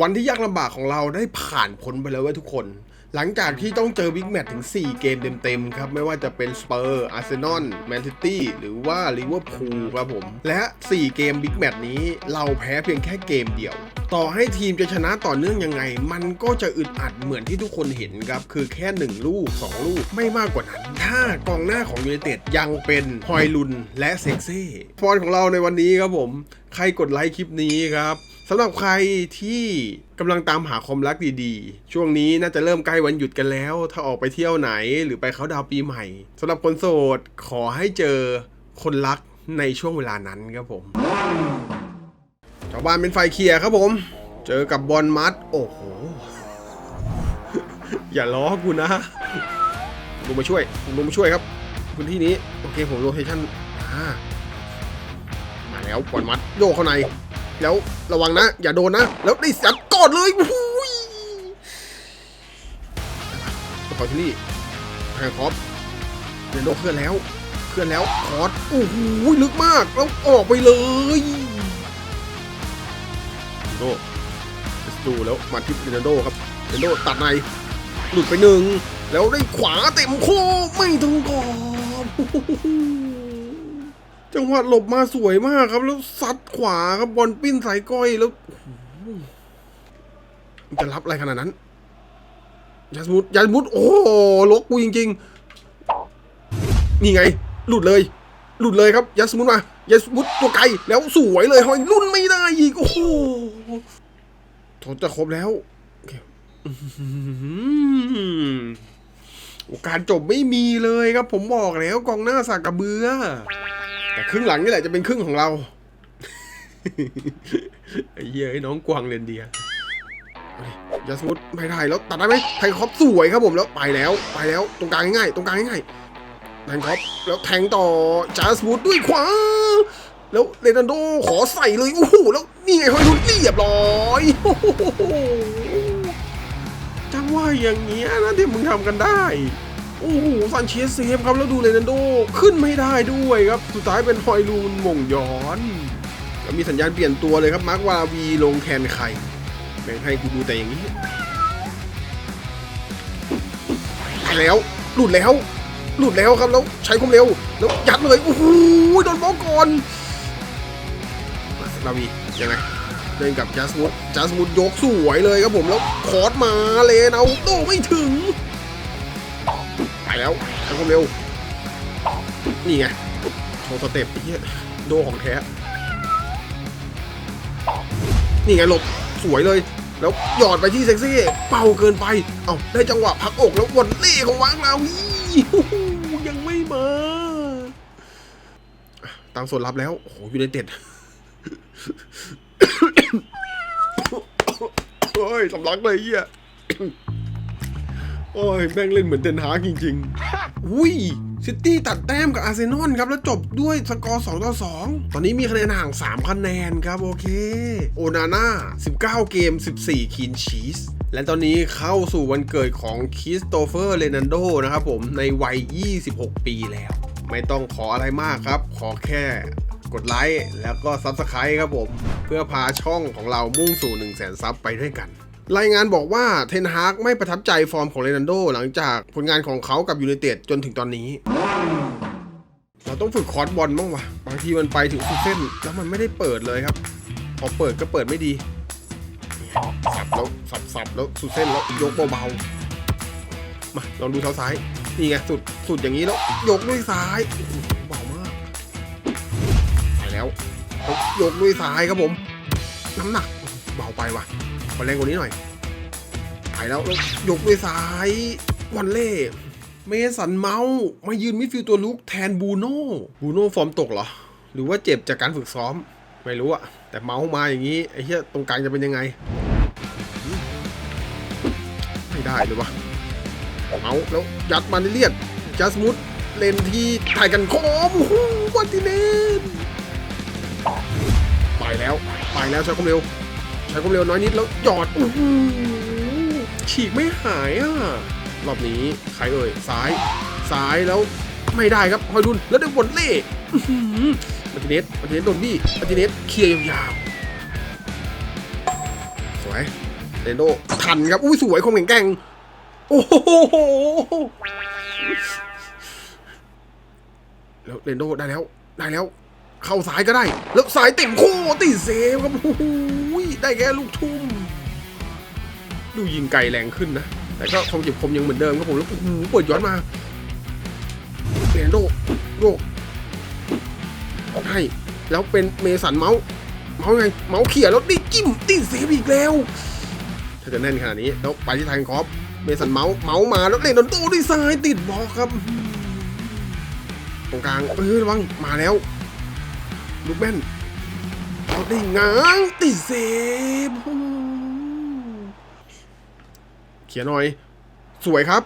วันที่ยากลำบากของเราได้ผ่านพ้นไปแล้วเว้ยทุกคน หลังจากที่ต้องเจอบิ๊กแมตช์ถึง 4 เกมเต็มๆครับ ไม่ว่าจะเป็นสเปอร์อาร์เซนอลแมนซิตี้หรือว่าลิเวอร์พูลครับผม และ 4 เกมบิ๊กแมตช์นี้เราแพ้เพียงแค่เกมเดียว ต่อให้ทีมจะชนะต่อเนื่องยังไง มันก็จะอึดอัดเหมือนที่ทุกคนเห็นครับ คือแค่ 1 ลูก 2 ลูกไม่มากกว่านั้น ถ้ากองหน้าของยูไนเต็ดยังเป็นฮอยลุนและเซ็กซี่ฟอนของเราในวันนี้ครับผม ใครกดไลค์คลิปนี้ครับ สำหรับใครที่กำลังตามหาความรักดีๆ ช่วงนี้น่าจะเริ่มใกล้วันหยุดกันแล้ว ถ้าออกไปเที่ยวไหนหรือไปเขาดาวปีใหม่สำหรับคนโสดขอให้เจอคนรักในช่วงเวลานั้นครับผมชาวบ้านเป็นไฟเคลียร์ครับผม เจอกับบอลมัด โอ้โห อย่าล้อกูนะลงมาช่วยลงมาช่วยครับพื้นที่นี้ โอเคผมโลเคชั่นมาแล้วบอลมัดโยกเข้าใน แล้วระวังนะ อย่าโดนนะ แล้วได้สัดกอดเลยหูยขอที่นี่แทงคอปเรนโดเคลื่อนแล้ว เคลื่อนแล้วคอร์ดโอ้โหลึกมาก แล้วออกไปเลยเรนโดดูแล้วมาที่เรนโดครับเรนโดตัดในหลุดไปหนึ่ง แล้วได้ขวาเต็มโคไม่ตรงกรอบ จังหวะหลบมาสวยมากครับ แล้วซัดขวาครับบอลปิ้นสายก้อยแล้วจะรับอะไรขนาดนั้นยาสมุดยาสมุดโอ้โหลกกูจริง ๆ นี่ไง หลุดเลย หลุดเลยครับยาสมุดมายาสมุดตัวไกลแล้วสวยเลยหอยรุ่นไม่ได้อีกโอ้โหทนจะครบแล้วโอการจบไม่มีเลยครับ ผมบอกแล้วกองหน้าสากกระเบือ ครึ่งหลังนี่แหละจะเป็นครึ่งของเรา ไอ้เหี้ยไอ้น้องกวางเรนเดียร์เอาดิยาสมุดไม่ได้แล้วตัดได้ไหมไทคอปสวยครับผมแล้วไปแล้วไปแล้วตรงกลางง่ายๆตรงกลางง่ายๆแทงคอปแล้วแทงต่อจาสมุดด้วยขวาแล้วเรนันโดขอใส่เลยโอ้โหแล้วนี่ไงฮอยลุนเรียบร้อยโอ้โหจังว่าอย่างเงี้ยนะที่มึงทำกันได้ โอ้โหซันเชสเซฟครับแล้วดูเลนันโดขึ้นไม่ได้ด้วยครับ สุดท้ายเป็นฮอยลูนมงย้อนแล้วมีสัญญาณเปลี่ยนตัวเลยครับมาร์ควาวีลงแทนใครแบ่งให้กูดูแต่อย่างนี้ไปแล้วหลุดแล้ว หลุดแล้วครับแล้วใช้ความเร็ว แล้วยัดเลยโอ้โหโดนบล็อกก่อนมาลาวียังไงเล่นกับจัสมุดจัสมุดยกสวยเลยครับผมแล้วคอร์สมาเลยเอาโตไม่ถึง ไปแล้วใช้ความเร็ว นี่ไง โชว์สเต็ปไอ้เหี้ยโดของแท้ นี่ไงหลบสวยเลย แล้วหยอดไปที่เซ็กซี่ เป่าเกินไป เอาได้จังหวะพักอกแล้ววนเล่ของวางเราอยังไม่มาตังส่วนรับแล้ว โอ้โหยูไนเต็ดโอ้ยสำลักเลยเฮีย โอ้ยแม่งเล่นเหมือนเดนฮาร์กจริงๆ อุ้ยซิตี้ตัดแต้มกับอาร์เซนอลครับ แล้วจบด้วยสกอร์ 2 ต่อ 2 ตอนนี้มีคะแนนห่าง 3 คะแนนครับ โอเค โอนาน่า 19 เกม 14 คีนชีส และตอนนี้เข้าสู่วันเกิดของคริสโตเฟอร์เลนันโดนะครับผมในวัย 26 ปีแล้ว ไม่ต้องขออะไรมากครับ ขอแค่กดไลค์แล้วก็ซับสไครต์ครับผม เพื่อพาช่องของเรามุ่งสู่ 1 0 0 0 0แสนซับไปด้วยกัน รายงานบอกว่าเทนฮากไม่ประทับใจฟอร์มของเรนันโด หลังจากผลงานของเขากับยูไนเต็ดจนถึงตอนนี้ เราต้องฝึกคอร์สบอลบ้างวะบางทีมันไปถึงสุดเส้น แล้วมันไม่ได้เปิดเลยครับ พอเปิดก็เปิดไม่ดี สับแล้วสับสับแล้วสุดเส้นแล้วยกเบาๆมาลองดูเท้าซ้ายนี่ไงสุดสุดอย่างนี้แล้วยกด้วยซ้ายเบามากไปแล้วแล้วยกด้วยซ้ายครับผม น้ำหนักเบาไปว่ะ ขอแรงกว่านี้หน่อยไปแล้วยกด้วยซ้ายวันเล่เมสันเมาส์มายืนมิดฟิลด์ตัวลุกแทนบูโน่บูโน่ฟอร์มตกเหรอ หรือว่าเจ็บจากการฝึกซ้อม ไม่รู้อะแต่เมาส์มาอย่างนี้ ไอ้เหี้ยตรงกลางจะเป็นยังไง ไม่ได้เลยวะเมาส์แล้วยัดมาเลียดจัสมุดเลนที่ถ่ายกันโคมโอ้โหวันติเนนไปแล้ว ไปแล้วใช้ความเร็ว ใช้ความเร็วน้อยนิดแล้วหยอดโอ้โหฉีกไม่หายอะรอบนี้ใครเอ่ยซ้ายซ้ายแล้วไม่ได้ครับฮอยดุนแล้วได้บอลเล่อื้อหือมาร์ติเนสมาร์ติเนสโดนบี้มาร์ติเนสเคลียร์ยาวๆสวยวยเรนโดทันครับอุ้ยสวยคมแข็งแกร่งโอ้โหแล้วเรนโดได้แล้วได้แล้ว เข้าซ้ายก็ได้ แล้วสายเต็มโคติดเซฟครับโอ้โหได้แค่ลูกทุ่ม ดูยิงไกลแรงขึ้นนะ แต่ก็คงจิบคมยังเหมือนเดิมครับผม แล้วโอ้โหเปิดย้อนมาเรนโดโดให้แล้วเป็นเมสันเมาส์เมาส์ไง เมาส์เขี่ยแล้วดิจิ้มติดเซฟอีกแล้ว ถ้าจะแน่นขนาดนี้ แล้วไปที่ทางคอฟเมสันเมาส์เมาส์มาแล้วเล่นโดนโต้ด้วยซ้ายติดบล็อกครับตรงกลางเออระวังมาแล้ว ลูกแม่นเอาได้ง้างติเซฟเขียนหน่อย สวยครับ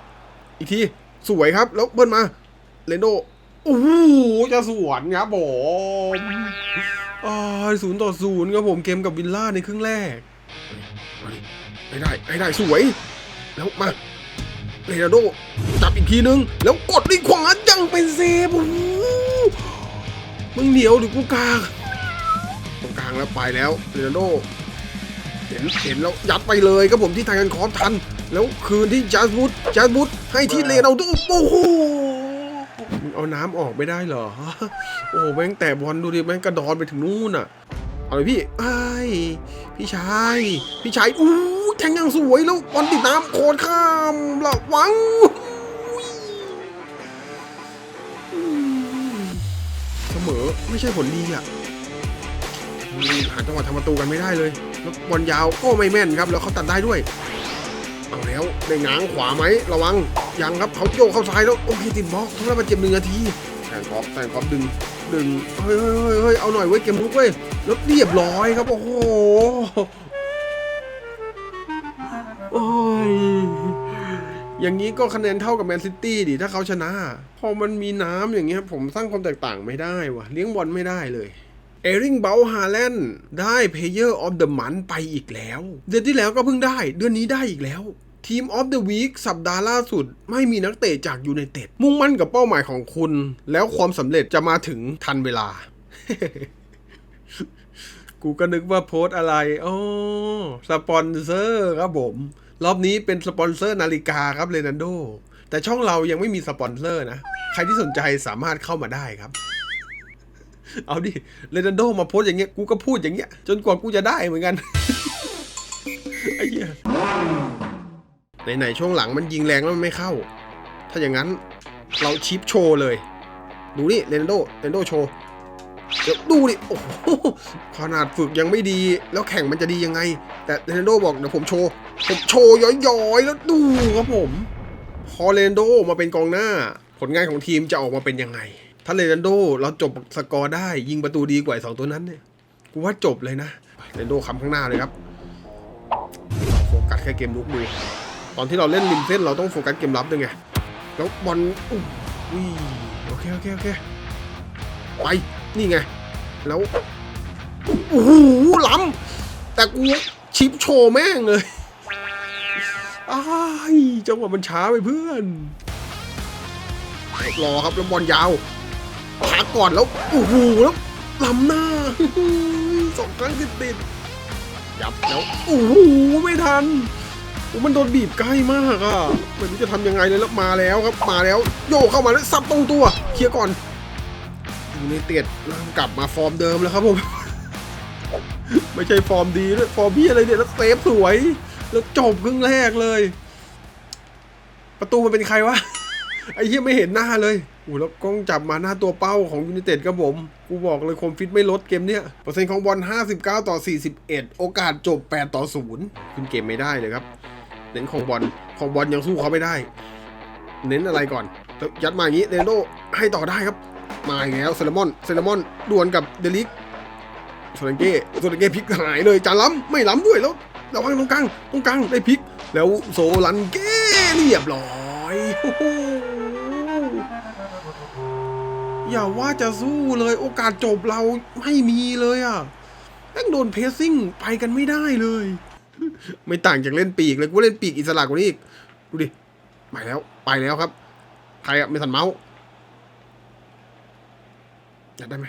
อีกที สวยครับ แล้วเบิ้ลมาเรนโดโอ้โหจะสวนครับผมอ่าศูนย์ต่อศูนย์ครับผมเกมกับวิลล่าในครึ่งแรกให้ได้ให้ได้สวย แล้วมาเรนโดจับอีกทีนึง แล้วกดด้วยขวายังเป็นเซฟโอ้ มึงเหนียวหรือกูกลางตรงกลางแล้วไปแล้วเรนโดเห็นเห็นแล้วยัดไปเลยครับผมที่ทางกันคอฟทัน แล้วคืนที่จัสบุตจัสบุตให้ที่เรนโดโอ้โหมึงเอาน้ำออกไม่ได้เหรอ โอ้โหแม่งแต่บอลดูดิแม่งกระดอนไปถึงนู่นอะเอาเลยพี่ไอ้พี่ชาย พี่ชายอู้แทงยังสวยแล้วบอลติดน้ำโคตรข้ามระวัง ไม่ใช่ผลดีอะอืมหาจังหวะทำประตูกันไม่ได้เลยแล้วบอลยาวก็ไม่แม่นครับ แล้วเขาตัดได้ด้วย เอาแล้วได้ง้างขวาไหมระวังยังครับเขาโยกเข้าซ้ายแล้วโอเคติดบล็อกทั้งนั้นมาเจ็บหนึ่งนาทีแทงคอฟแทงคอฟดึงดึงเฮ้ยเฮ้ยเฮ้ยเฮ้ยเอาหน่อยเว้ยเกมลุกเว้ยแล้วเรียบร้อยครับโอ้โหโอ้ย อย่างนี้ก็คะแนนเท่ากับแมนซิตี้ดิถ้าเขาชนะ พอมันมีน้ำอย่างเงี้ยผมสร้างความแตกต่างไม่ได้วะเลี้ยงบอลไม่ได้เลยเอริงเบลฮาแลนด์ได้ Player of the Month ไปอีกแล้ว เดือนที่แล้วก็เพิ่งได้ เดือนนี้ได้อีกแล้วทีมออฟเดอะวีคสัปดาห์ล่าสุด ไม่มีนักเตะจากยูไนเต็ดมุ่งมั่นกับเป้าหมายของคุณ แล้วความสำเร็จจะมาถึงทันเวลา กูก็นึกว่าโพสอะไรอ๋อสปอนเซอร์ครับผม รอบนี้เป็นสปอนเซอร์นาฬิกาครับเรนันโดแต่ช่องเรายังไม่มีสปอนเซอร์นะ ใครที่สนใจสามารถเข้ามาได้ครับ เอาดิเรนันโดมาโพสอย่างเงี้ยกูก็พูดอย่างเงี้ย จนกว่ากูจะได้เหมือนกันไอ้เหี้ยไหนๆช่วงหลังมันยิงแรงแล้วมันไม่เข้า ถ้าอย่างนั้นเราชิปโชว์เลย ดูนี่เรนันโดเรนันโดโชว์ เดี๋ยวดูดิ โอ้โห ขนาดฝึกยังไม่ดี แล้วแข่งมันจะดียังไง แต่เรนโดบอกเดี๋ยวผมโชว์ ผมโชว์ย้อยๆ แล้วดูครับผม พอเรนโดมาเป็นกองหน้า ผลงานของทีมจะออกมาเป็นยังไง ถ้าเรนโดเราจบสกอร์ได้ยิงประตูดีกว่าสองตัวนั้นเนี่ย กูว่าจบเลยนะ เรนโดคำข้างหน้าเลยครับ โฟกัสแค่เกมลุกดู ตอนที่เราเล่นริมเส้นเราต้องโฟกัสเกมรับด้วยไง แล้วบอลอุ้ยโอเคโอเคโอเค ไปนี่ไง แล้วโอ้โหล้ำแต่กูชิปโชว์แม่งเลยอ้ายจังหวะมันช้าไปเพื่อน รอครับแล้วบอลยาวพักก่อนแล้วโอ้โหแล้วล้ำหน้าสองครั้งติดติดยับแล้วโอ้โหไม่ทันโอ้มันโดนบีบใกล้มากอะไม่รู้จะทำยังไงเลยแล้วมาแล้วครับมาแล้ว โยกเข้ามาแล้วสับตรงตัวเคลียร์ก่อน ยูไนเต็ดเริ่มกลับมาฟอร์มเดิมแล้วครับผม ไม่ใช่ฟอร์มดีด้วยฟอร์มพี่อะไรเนี่ยแล้วเซฟสวย แล้วจบครึ่งแรกเลย ประตูมันเป็นใครวะ ไอ้เหี้ยไม่เห็นหน้าเลยโอ้แล้วกล้องจับมาหน้าตัวเป้าของยูไนเต็ดครับผม กูบอกเลยคมฟิตไม่ลดเกมเนี้ยเปอร์เซ็นต์ของบอล 59 ต่อ 41 โอกาสจบ 8 ต่อ 0 ขึ้นเกมไม่ได้เลยครับ เน้นของบอล ของบอลยังสู้เขาไม่ได้ เน้นอะไรก่อน ยัดมาอย่างนี้เรนโดให้ต่อได้ครับ มาอีกแล้วเซเลมอนเซเลมอนดวลกับเดลิกโซลังเก้โซลังเก้พลิกหายเลยจานล้ำไม่ล้ำด้วยแล้วระวังตรงกลางตรงกลางได้พลิก แล้วโซลันเก้เรียบร้อยอย่าว่าจะสู้เลยโอกาสจบเราไม่มีเลยอะแม่งโดนเพสซิ่งไปกันไม่ได้เลย ไม่ต่างจากเล่นปีกเลยกูเล่นปีกอิสระกว่านี้อีกดูดิไปแล้วไปแล้วครับใครอะไม่สันเมาส์ อยากได้ไหม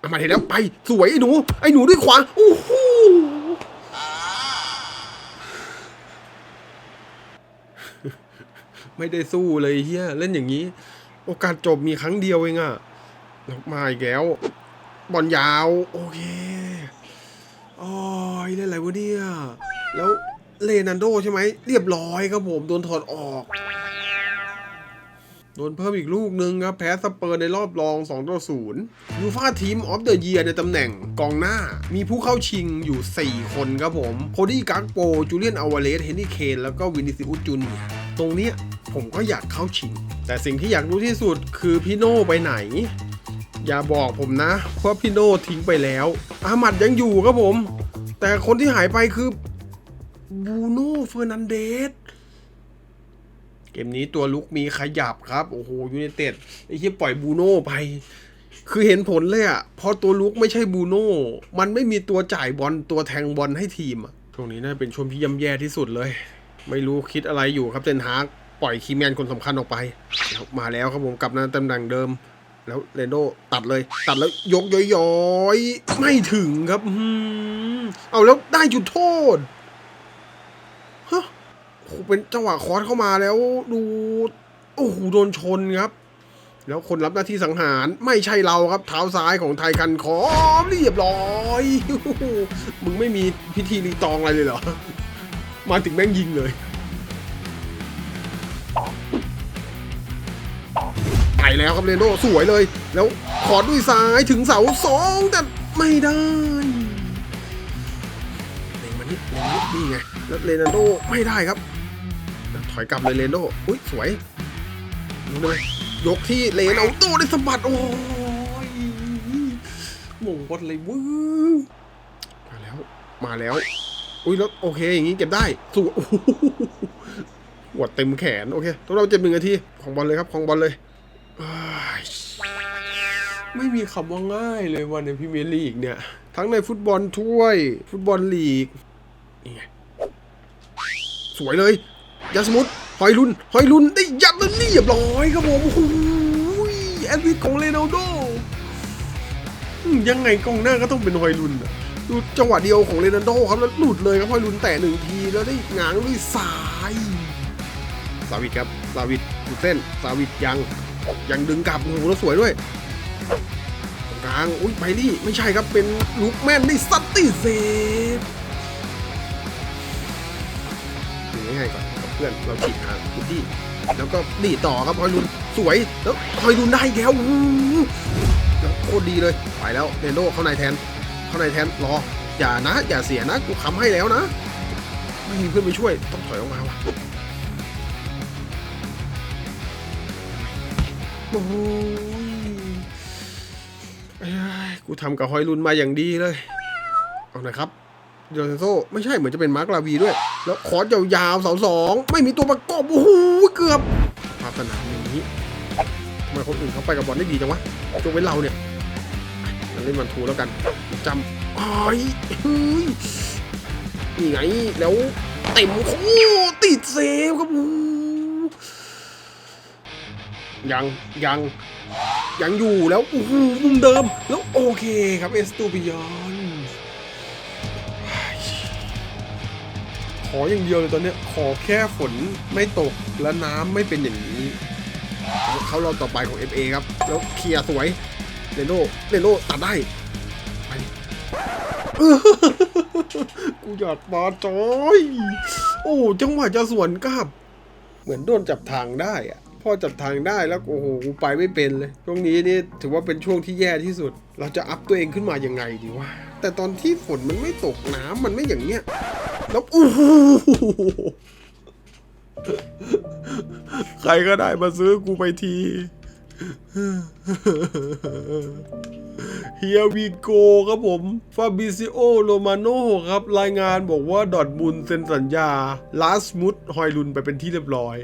มามาเห็นแล้วไปสวยไอ้หนู ไอ้หนูด้วยขวาโอ้โหไม่ได้สู้เลยเฮียเล่นอย่างนี้ โอกาสจบมีครั้งเดียวเองอะแล้วมาอีกแล้ว บอลยาว โอเคโอ้ยเล่นอะไรวะเนี่ย แล้วเลนันโดใช่ไหม เรียบร้อยครับผม โดนถอดออก โดนเพิ่มอีกลูกนึงครับ แพ้สเปอร์ในรอบรอง2ต่อ0ยูฟาทีมออฟเดอะเยียในตำแหน่งกองหน้า มีผู้เข้าชิงอยู่ 4 คนครับผมโคดี้กักโป จูเลียนอวาเลส เฮนรี่เคน แล้วก็วินิซิอุสจูเนียตรงเนี้ยผมก็อยากเข้าชิง แต่สิ่งที่อยากรู้ที่สุดคือพี่โน่ไปไหน อย่าบอกผมนะว่าพี่โน่ทิ้งไปแล้วอาหมัดยังอยู่ครับผม แต่คนที่หายไปคือบูโน่เฟอร์นันเดส เกมนี้ตัวลุกมีขยับครับ โอ้โหยู i นเต็ดไอ้ที่ปล่อยบูโน่ไป คือเห็นผลเลยอะพอตัวลุกไม่ใช่บูโน่ มันไม่มีตัวจ่ายบอลตัวแทงบอลให้ทีมอะช่วงนี้น่าเป็นช่วงที่ย่ำแย่ที่สุดเลย ไม่รู้คิดอะไรอยู่ครับเจนฮาร์กปล่อยคีแมนคนสำคัญออกไปแล้วมาแล้วครับผมกลับมาตำแหน่งเดิม แล้วเรนโดตัดเลย ตัดแล้วยกย้อยๆ ไม่ถึงครับอื้อหือเอาแล้วได้จุดโทษ เป็นจังหวะคอร์สเข้ามาแล้วดูโอ้โหโดนชนครับ แล้วคนรับหน้าที่สังหารไม่ใช่เราครับเท้าซ้ายของไทยกันขอเรียบร้อยมึงไม่มีพิธีรีตองอะไรเลยเหรอ มาถึงแม่งยิงเลยไปแล้วครับเรนโดสวยเลย แล้วขอด้วยซ้ายถึงเสาสองแต่ไม่ได้เล็งมันนี่เล็งมันนี่นี่ไงแล้วเรนัลโดไม่ได้ครับ ถอยกลับเลยเรนโดอุ้ยสวยดูเลยยกที่เรนัลโดได้สะบัดโอ้ยมงบอลเลยวื้มาแล้ว มาแล้ว อุ้ยแล้วโอเค อย่างนี้เก็บได้สวยหัวเต็มแขน โอเคต้องเราเจ็บหนึ่งนาทีของบอลเลยครับของบอลเลย ไม่มีคำว่าง่ายเลยวันในพรีเมร์ลีกเนี่ย ทั้งในฟุตบอลถ้วย ฟุตบอลลีกนี่ไงสวยเลย ยาสมุทหอยลุนหอยลุนได้ยัดแล้วเรียบร้อยครับผมโอ้โหแอดวิทของเรนัลโดยังไงกองหน้าก็ต้องเป็นหอยลุนดูจังหวะเดียวของเรนัลโดครับแล้วหลุดเลยครับหอยลุนแตะหนึ่งทีแล้วได้งางด้วยซ้ายสาวิตครับสาวิตหลุดเส้นสาวิตยังยังดึงกลับโอ้โหแล้วสวยด้วยกลางอุ้ยไปนี่ไม่ใช่ครับเป็นลูกแม่นได้ซัตติเซฟถึงง่ายก่อน เพื่อนเราฉีกหาพื้นที่แล้วก็ดีต่อครับฮอยลุนสวยแล้วฮอยลุนได้แล้วแล้วโคตรดีเลยไปแล้วเนโดเข้าในแทน เข้าในแทนรออย่านะ อย่าเสียนะกูค้ำให้แล้วนะ ไม่มีเพื่อนไปช่วยต้องถอยออกมาว่ะโอ้ยกูทำกับฮอยลุนมาอย่างดีเลย เอาหน่อยครับเดลเซนโซไม่ใช่เหมือนจะเป็นมาร์กลาวีด้วย แล้วคอสยาวๆเสาสองไม่มีตัวประกอบโอ้โหเกือบภาพสนามอย่างนี้ทำไมคนอื่นเขาไปกับบอลได้ดีจังวะยกเว้นเราเนี่ยงั้นเล่นมันทูแล้วกันจำอ้ายเฮ้ยนี่ไงแล้วเต็มโอ้ติดเซฟครับยังยังยังอยู่แล้วโอ้โหมุมเดิมแล้วโอเคครับเอสตูปิยอน ออย่างเดียวเลยตอนนี้ขอแค่ฝนไม่ตกและน้ำไม่เป็นอย่างนี้เขาเราต่อไปของ FA ครับ แล้วเคลียร์สวยเรโนเรโนตัดได้ไปกูอยากมาจอย โอ้จังหวะจะสวนกลับ เหมือนโดนจับทางได้อะพอจับทางได้แล้วโอ้โหกูไปไม่เป็นเลย ช่วงนี้นี่ถือว่าเป็นช่วงที่แย่ที่สุด เราจะอัพตัวเองขึ้นมายังไงดีวะ แต่ตอนที่ฝนมันไม่ตกน้ำมันไม่อย่างเงี้ยแล้วโอ้ใครก็ได้มาซื้อกูไปทีเฮียวีโกครับผม ฟาบิซิโอ โรมาโนครับ รายงานบอกว่าดอร์ทมุนเซ็นสัญญา ลาสมุดฮอยลุนไปเป็นที่เรียบร้อย